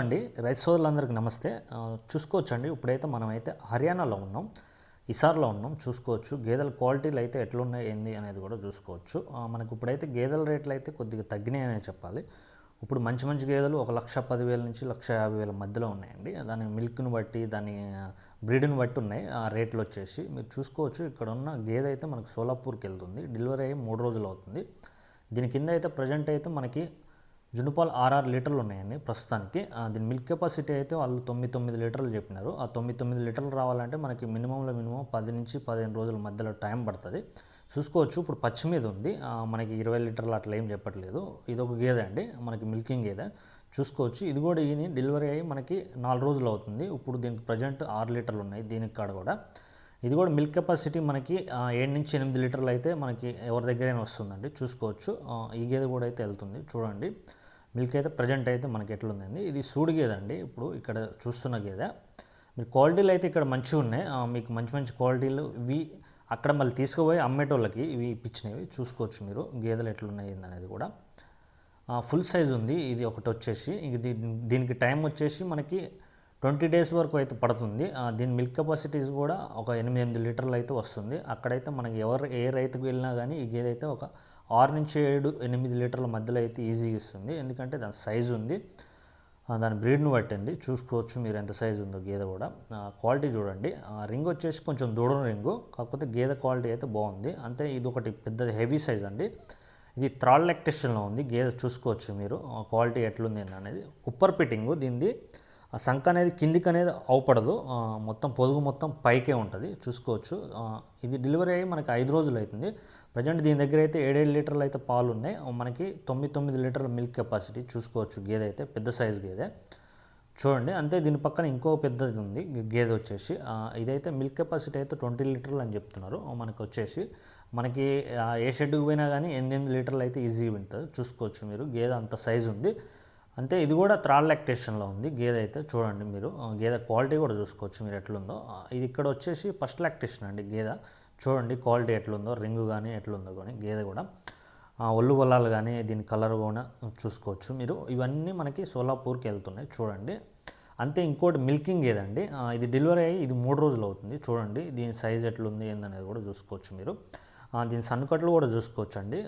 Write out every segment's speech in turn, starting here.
అండి. రైతు సోదరులందరికీ నమస్తే. చూసుకోవచ్చు చూసుకోవచ్చండి. ఇప్పుడైతే మనమైతే హర్యానాలో ఉన్నాం. ఇసార్లో ఉన్నాం. చూసుకోవచ్చు. గేదెల క్వాలిటీలు అయితే ఎట్లున్నాయి ఏంది అనేది కూడా చూసుకోవచ్చు. మనకి మనకు ఇప్పుడైతే గేదెల రేట్లు అయితే కొద్దిగా తగ్గినాయి అనే చెప్పాలి. ఇప్పుడు మంచి మంచి గేదెలు ఒక లక్ష పదివేల నుంచి లక్ష యాభై వేల మధ్యలో ఉన్నాయండి. దాని మిల్క్ని బట్టి దాని బ్రీడ్ని బట్టి ఉన్నాయి ఆ రేట్లు వచ్చేసి. మీరు చూసుకోవచ్చు. ఇక్కడ ఉన్న గేదె అయితే మనకు సోలాపూర్కి వెళ్తుంది. డెలివరీ అయ్యి మూడు రోజులు అవుతుంది. దీని కింద అయితే ప్రజెంట్ అయితే మనకి జునుపాలు ఆర్ఆరు లీటర్లు ఉన్నాయండి ప్రస్తుతానికి. దీని మిల్క్ కెపాసిటీ అయితే వాళ్ళు తొమ్మిది తొమ్మిది లీటర్లు చెప్పినారు. ఆ తొమ్మిది తొమ్మిది లీటర్లు రావాలంటే మనకి మినిమంలో మినిమం పది నుంచి పదిహేను రోజుల మధ్యలో టైం పడుతుంది. చూసుకోవచ్చు ఇప్పుడు పచ్చి మీద ఉంది. మనకి ఇరవై లీటర్లు అట్లా ఏం చెప్పట్లేదు. ఇది ఒక గేదె అండి మనకి మిల్కింగ్ గేదె. చూసుకోవచ్చు ఇది కూడా ఈయన డెలివరీ అయ్యి మనకి నాలుగు రోజులు అవుతుంది. ఇప్పుడు దీనికి ప్రజెంట్ ఆరు లీటర్లు ఉన్నాయి దీనికి కాడ కూడా. ఇది కూడా మిల్క్ కెపాసిటీ మనకి ఏడు నుంచి ఎనిమిది లీటర్లు అయితే మనకి ఎవరి దగ్గరైనా వస్తుందండి. చూసుకోవచ్చు. ఈ గేదె కూడా అయితే వెళ్తుంది. చూడండి. మిల్క్ అయితే ప్రజెంట్ అయితే మనకి ఎట్లుందండి? ఇది సూడి గేదె అండి. ఇప్పుడు ఇక్కడ చూస్తున్న గేదె. మీరు క్వాలిటీలు అయితే ఇక్కడ మంచిగా ఉన్నాయి. మీకు మంచి మంచి క్వాలిటీలు ఇవి అక్కడ మళ్ళీ తీసుకుపోయి అమ్మేటోళ్ళకి ఇవి ఇప్పించినవి. చూసుకోవచ్చు మీరు గేదెలు ఎట్లున్నాయి అనేది కూడా. ఫుల్ సైజ్ ఉంది. ఇది ఒకటి వచ్చేసి. ఇది దీనికి టైం వచ్చేసి మనకి ట్వంటీ డేస్ వరకు అయితే పడుతుంది. దీని మిల్క్ కెపాసిటీస్ కూడా ఒక ఎనిమిది ఎనిమిది లీటర్లు అయితే వస్తుంది. అక్కడైతే మనకి ఎవరు ఏ రైతుకు వెళ్ళినా కానీ ఈ గేదె అయితే ఒక ఆరు నుంచి ఏడు ఎనిమిది లీటర్ల మధ్యలో అయితే ఈజీగా ఇస్తుంది. ఎందుకంటే దాని సైజు ఉంది. దాని బ్రీడ్ను పట్టండి చూసుకోవచ్చు మీరు ఎంత సైజు ఉందో గేదె కూడా. క్వాలిటీ చూడండి. ఆ, రింగ్ వచ్చేసి కొంచెం దూరం రింగు. కాకపోతే గేదె క్వాలిటీ అయితే బాగుంది. అంతే ఇది ఒకటి పెద్ద హెవీ సైజ్ అండి. ఇది త్రాల్ లెక్టేషన్లో ఉంది. గేదె చూసుకోవచ్చు మీరు. క్వాలిటీ ఎట్లుంది అనేది. ఉప్పర్ పిట్టింగు దీనిది ఆ సంఖ అనేది కిందికి అనేది అవపడదు మొత్తం పొదుగు మొత్తం పైకే ఉంటుంది. చూసుకోవచ్చు. ఇది డెలివరీ అయ్యి మనకి ఐదు రోజులు అవుతుంది ప్రజెంట్ దీని దగ్గర అయితే ఏడేడు లీటర్లు అయితే పాలు ఉన్నాయి మనకి తొమ్మిది తొమ్మిది లీటర్ల మిల్క్ కెపాసిటీ చూసుకోవచ్చు. గేదె అయితే పెద్ద సైజు గేదె. చూడండి. అంతే దీని పక్కన ఇంకో పెద్దది ఉంది. గేదె వచ్చేసి. ఇదైతే మిల్క్ కెపాసిటీ అయితే ట్వంటీ లీటర్లు అని చెప్తున్నారు. ఆ, మనకి వచ్చేసి. మనకి ఏ షెడ్కి పోయినా కానీ ఎనిమిది లీటర్లు అయితే ఈజీగా ఉంటుంది చూసుకోవచ్చు మీరు. గేదె అంత సైజు ఉంది. అంతే ఇది కూడా త్రాల్ లాక్టేషన్లో ఉంది. గేదె అయితే చూడండి మీరు. గేదె క్వాలిటీ కూడా చూసుకోవచ్చు మీరు ఎట్లుందో. ఇది ఇక్కడ వచ్చేసి ఫస్ట్ లాక్టేషన్ అండి గేదె. చూడండి క్వాలిటీ ఎట్లుందో రింగు కానీ ఎట్లుందో కానీ గేదె కూడా. ఒళ్ళు బొల్లాలు కానీ దీని కలర్ కూడా చూసుకోవచ్చు మీరు. ఇవన్నీ మనకి సోలాపూర్కి వెళ్తున్నాయి చూడండి. అంతే ఇంకోటి మిల్కింగ్ ఏదండి ఇది డెలివరీ అయ్యి ఇది మూడు రోజులు అవుతుంది చూడండి. దీని సైజ్ ఎట్లుంది ఏందనేది కూడా చూసుకోవచ్చు మీరు. దీని సన్నుకట్లు కూడా చూసుకోవచ్చు అండి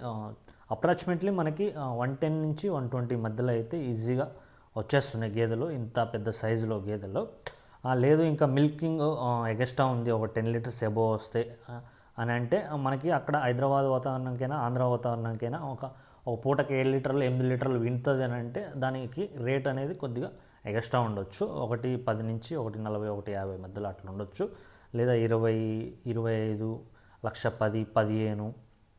అప్రాక్సిమేట్లీ మనకి వన్ టెన్ నుంచి వన్ ట్వంటీ మధ్యలో అయితే ఈజీగా వచ్చేస్తున్నాయి గేదెలు ఇంత పెద్ద సైజులో గేదెలు. లేదు ఇంకా మిల్కింగ్ ఎగస్ట్రా ఉంది ఒక టెన్ లీటర్స్ ఎబో వస్తే అని అంటే మనకి అక్కడ హైదరాబాద్ వాతావరణంకైనా ఆంధ్ర వాతావరణంకైనా ఒక ఒక పూటకి ఏడు లీటర్లు ఎనిమిది లీటర్లు వింటుంది అని అంటే దానికి రేట్ అనేది కొద్దిగా ఎగస్ట్రా ఉండొచ్చు. ఒకటి పది నుంచి ఒకటి నలభై ఒకటి యాభై మధ్యలో అట్లా ఉండొచ్చు. లేదా ఇరవై ఇరవై ఐదు లక్ష పది పదిహేను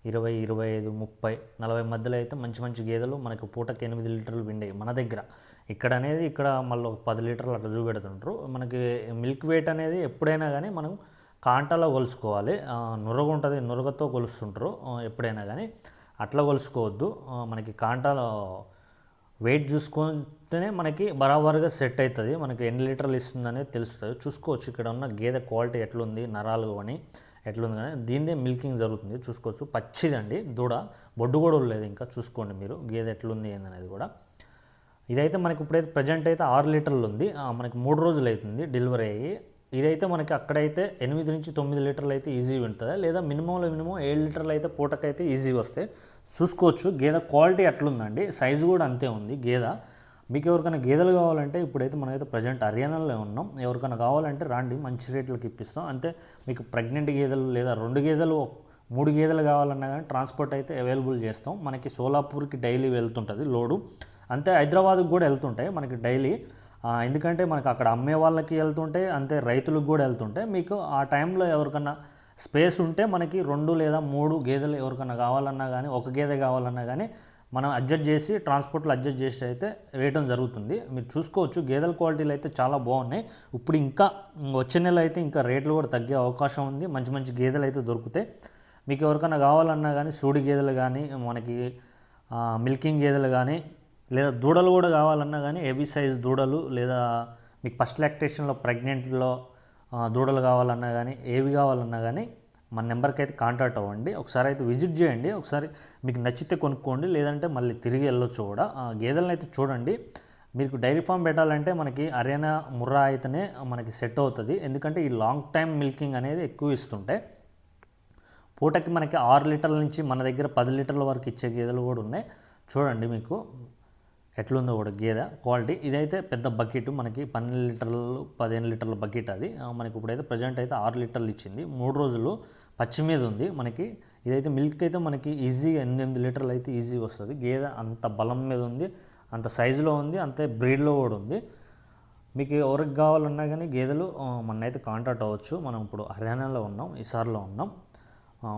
ఇరవై ఇరవై ఐదు ముప్పై నలభై మధ్యలో అయితే మంచి మంచి గేదెలు మనకు పూటకి ఎనిమిది లీటర్లు పిండేవి మన దగ్గర. ఇక్కడ అనేది ఇక్కడ మళ్ళీ ఒక పది లీటర్లు అట్లా చూపెడుతుంటారు మనకి మిల్క్ వెయిట్ అనేది ఎప్పుడైనా కానీ మనం కాంటాలో కొలుసుకోవాలి. నురగ ఉంటుంది నురగతో కొలుస్తుంటారు ఎప్పుడైనా కానీ. అట్లా కొలుసుకోవద్దు. మనకి కాంటాలో వెయిట్ చూసుకుంటేనే మనకి బరాబర్గా సెట్ అవుతుంది మనకి ఎన్ని లీటర్లు ఇస్తుంది అనేది తెలుస్తుంది. చూసుకోవచ్చు ఇక్కడ ఉన్న గేదె క్వాలిటీ ఎట్లుంది నరాలు అని. ఎట్లుంది కానీ దీనిదే మిల్కింగ్ జరుగుతుంది. చూసుకోవచ్చు. పచ్చిదండి. దూడ. బొడ్డు కూడా లేదు ఇంకా. చూసుకోండి మీరు. గేదె ఎట్లుంది ఏందనేది కూడా. ఇదైతే మనకి ఇప్పుడైతే ప్రజెంట్ అయితే ఆరు లీటర్లు ఉంది. మనకి మూడు రోజులు అవుతుంది డెలివరీ అయ్యి. ఇదైతే మనకి అక్కడైతే ఎనిమిది నుంచి తొమ్మిది లీటర్లు అయితే ఈజీగా ఉంటుంది? లేదా మినిమంలో మినిమం ఏడు లీటర్లు అయితే పూటకైతే ఈజీగా వస్తాయి చూసుకోవచ్చు. గేదె క్వాలిటీ అట్లుందండి సైజు కూడా అంతే ఉంది గేదె. మీకు ఎవరికైనా గేదెలు కావాలంటే ఇప్పుడైతే మనమైతే ప్రజెంట్ హర్యానాలో ఉన్నాం. ఎవరికైనా కావాలంటే రాండి మంచి రేట్లకి ఇప్పిస్తాం. అంతే మీకు ప్రెగ్నెంట్ గేదెలు లేదా రెండు గేదెలు మూడు గేదెలు కావాలన్నా కానీ ట్రాన్స్పోర్ట్ అయితే అవైలబుల్ చేస్తాం. మనకి సోలాపూర్కి డైలీ వెళ్తుంటుంది లోడు. అంతే హైదరాబాద్కి కూడా వెళ్తుంటాయి మనకి డైలీ. ఎందుకంటే మనకి అక్కడ అమ్మే వాళ్ళకి వెళ్తుంటే అంతే రైతులకు కూడా వెళ్తుంటే మీకు ఆ టైంలో ఎవరికన్నా స్పేస్ ఉంటే మనకి రెండు లేదా మూడు గేదెలు ఎవరికన్నా కావాలన్నా కానీ ఒక గేదె కావాలన్నా కానీ మనం అడ్జస్ట్ చేసి ట్రాన్స్పోర్ట్లో అడ్జస్ట్ చేసి అయితే వేయడం జరుగుతుంది. మీరు చూసుకోవచ్చు గేదెల క్వాలిటీలు అయితే చాలా బాగున్నాయి. ఇప్పుడు ఇంకా వచ్చే నెల అయితే ఇంకా రేట్లు కూడా తగ్గే అవకాశం ఉంది. మంచి మంచి గేదెలు అయితే దొరుకుతాయి. మీకు ఎవరికైనా కావాలన్నా కానీ సూడి గేదెలు కానీ మనకి మిల్కింగ్ గేదెలు కానీ లేదా దూడలు కూడా కావాలన్నా కానీ హెవీ సైజ్ దూడలు లేదా మీకు ఫస్ట్ లాక్టేషన్లో ప్రెగ్నెంట్లో దూడలు కావాలన్నా కానీ ఏవి కావాలన్నా కానీ మన నెంబర్కి అయితే కాంటాక్ట్ అవ్వండి. ఒకసారి అయితే విజిట్ చేయండి. ఒకసారి మీకు నచ్చితే కొనుక్కోండి. లేదంటే మళ్ళీ తిరిగి వెళ్ళొచ్చు కూడా. ఆ గేదెలను అయితే చూడండి. మీకు డైరీ ఫామ్ పెట్టాలంటే మనకి అరేనా ముర్రా అయితేనే మనకి సెట్ అవుతుంది. ఎందుకంటే ఈ లాంగ్ టైం మిల్కింగ్ అనేది ఎక్కువ ఇస్తుంటే పూటకి మనకి ఆరు లీటర్ల నుంచి మన దగ్గర పది లీటర్ల వరకు ఇచ్చే గేదెలు కూడా ఉన్నాయి. చూడండి మీకు ఎట్లుందో కూడా గేదె క్వాలిటీ. ఇదైతే పెద్ద బకెట్. మనకి పన్నెండు లీటర్లు పదిహేను లీటర్ల బకెట్ అది. మనకి ఇప్పుడైతే ప్రజెంట్ అయితే ఆరు లీటర్లు ఇచ్చింది. మూడు రోజులు పచ్చి మీద ఉంది మనకి. ఇదైతే మిల్క్ అయితే మనకి ఈజీగా ఎనిమిది లీటర్లు అయితే ఈజీగా వస్తుంది. గేదె అంత బలం మీద ఉంది అంత సైజులో ఉంది అంతే బ్రీడ్లో కూడా ఉంది. మీకు ఎవరికి కావాలన్నా కానీ గేదెలు మనైతే కాంటాక్ట్ అవ్వచ్చు. మనం ఇప్పుడు హర్యానాలో ఉన్నాం ఇసార్లో ఉన్నాం.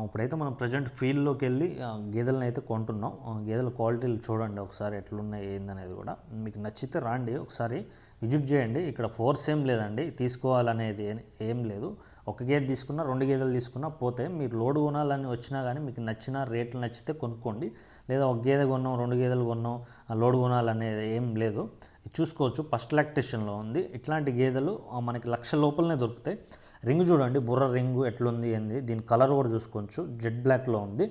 ఇప్పుడైతే మనం ప్రజెంట్ ఫీల్డ్లోకి వెళ్ళి గేదెలను అయితే కొంటున్నాం. గేదెల క్వాలిటీలు చూడండి ఒకసారి ఎట్లున్నాయి ఏందనేది కూడా. మీకు నచ్చితే రాండి ఒకసారి విజిట్ చేయండి. ఇక్కడ ఫోర్స్ ఏం లేదండి తీసుకోవాలనేది ఏం లేదు. ఒక గేదె తీసుకున్నా రెండు గేదెలు తీసుకున్నా పోతే మీరు లోడ్ కొనాలని వచ్చినా కానీ మీకు నచ్చిన రేట్లు నచ్చితే కొనుక్కోండి. లేదా ఒక గేదె కొన్నాం రెండు గేదెలు కొన్నాం లోడ్ కొనాలనేది ఏం లేదు. చూసుకోవచ్చు ఫస్ట్ లాక్టేషన్లో ఉంది. ఇట్లాంటి గేదెలు మనకి లక్ష లోపలనే దొరుకుతాయి. రింగ్ చూడండి బుర్ర రింగ్ ఎట్లుంది ఏంది దీని కలర్ కూడా చూసుకోవచ్చు జెడ్ బ్లాక్లో ఉంది.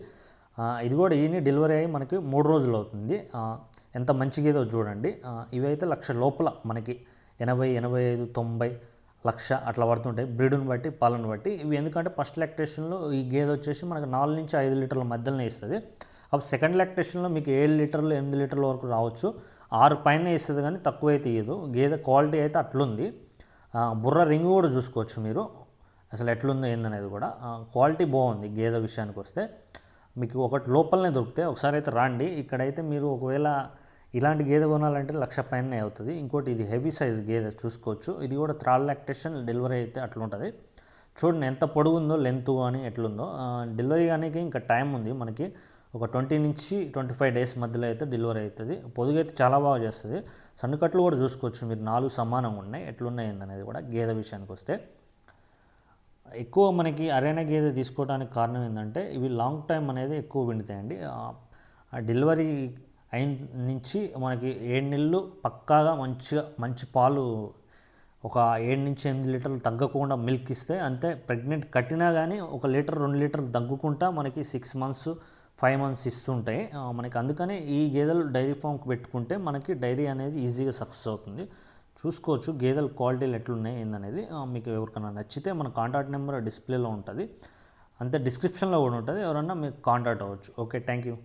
ఇది కూడా ఈయన డెలివరీ అయ్యి మనకి మూడు రోజులు అవుతుంది. ఎంత మంచి గేదో చూడండి. ఇవైతే లక్ష లోపల మనకి ఎనభై ఎనభై ఐదు తొంభై లక్ష అట్లా పడుతుంటాయి. బ్రీడ్ని బట్టి పాలను బట్టి. ఇవి ఎందుకంటే ఫస్ట్ లాక్టేషన్లో ఈ గేదె వచ్చేసి మనకు నాలుగు నుంచి ఐదు లీటర్ల మధ్యలోనే ఇస్తుంది. అప్పుడు సెకండ్ లాక్టేషన్లో మీకు ఏడు లీటర్లు ఎనిమిది లీటర్ల వరకు రావచ్చు. ఆరు పైన ఇస్తుంది కానీ తక్కువ అయితే ఇయ్యదు. గేదె క్వాలిటీ అయితే అట్లుంది. బుర్ర రింగ్ కూడా చూసుకోవచ్చు మీరు. అసలు ఎట్లుందో ఏందనేది కూడా క్వాలిటీ బాగుంది గేదె విషయానికి వస్తే. మీకు ఒకటి లోపలనే దొరికితే ఒకసారి అయితే రాండి. ఇక్కడైతే మీరు ఒకవేళ ఇలాంటి గేదె కొనాలంటే లక్ష పైనే అవుతుంది. ఇంకోటి ఇది హెవీ సైజ్ గేదె చూసుకోవచ్చు. ఇది కూడా త్రాల్ లాక్టేషన్ డెలివరీ అయితే అట్లుంటుంది. చూడండి ఎంత పొడుగు ఉందో లెంత్ కానీ ఎట్లుందో. డెలివరీ కానీ ఇంకా టైం ఉంది మనకి. ఒక ట్వంటీ నుంచి ట్వంటీ ఫైవ్ డేస్ మధ్యలో అయితే డెలివరీ అవుతుంది. పొదుగు అయితే చాలా బాగా చేస్తుంది. సన్నుకట్లు కూడా చూసుకోవచ్చు. మీరు నాలుగు సమానంగా ఉన్నాయి. ఎట్లున్నాయి ఏందనేది కూడా గేదె విషయానికి వస్తే. ఎక్కువ మనకి అరేనా గేదె తీసుకోవడానికి కారణం ఏంటంటే ఇవి లాంగ్ టైం అనేది ఎక్కువ విండుతాయండి డెలివరీ అయిన నుంచి మనకి ఏడు నెలలు పక్కాగా మంచిగా మంచి పాలు ఒక ఏడు నుంచి ఎనిమిది లీటర్లు తగ్గకుండా మిల్క్ ఇస్తే అంతే. ప్రెగ్నెంట్ కట్టినా కానీ ఒక లీటర్ రెండు లీటర్లు తగ్గుకుంటా మనకి సిక్స్ మంత్స్ ఫైవ్ మంత్స్ ఇస్తుంటాయి. మనకి అందుకనే ఈ గేదెలు డైరీ ఫామ్కి పెట్టుకుంటే మనకి డైరీ అనేది ఈజీగా సక్సెస్ అవుతుంది. చూసుకోవచ్చు. గేదెల క్వాలిటీలు ఎట్లున్నాయి ఏందనేది మీకు ఎవరికైనా నచ్చితే మన కాంటాక్ట్ నెంబర్ డిస్ప్లేలో ఉంటుంది. అంతే డిస్క్రిప్షన్లో కూడా ఉంటుంది. ఎవరన్నా మీకు కాంటాక్ట్ అవ్వచ్చు. Okay thank you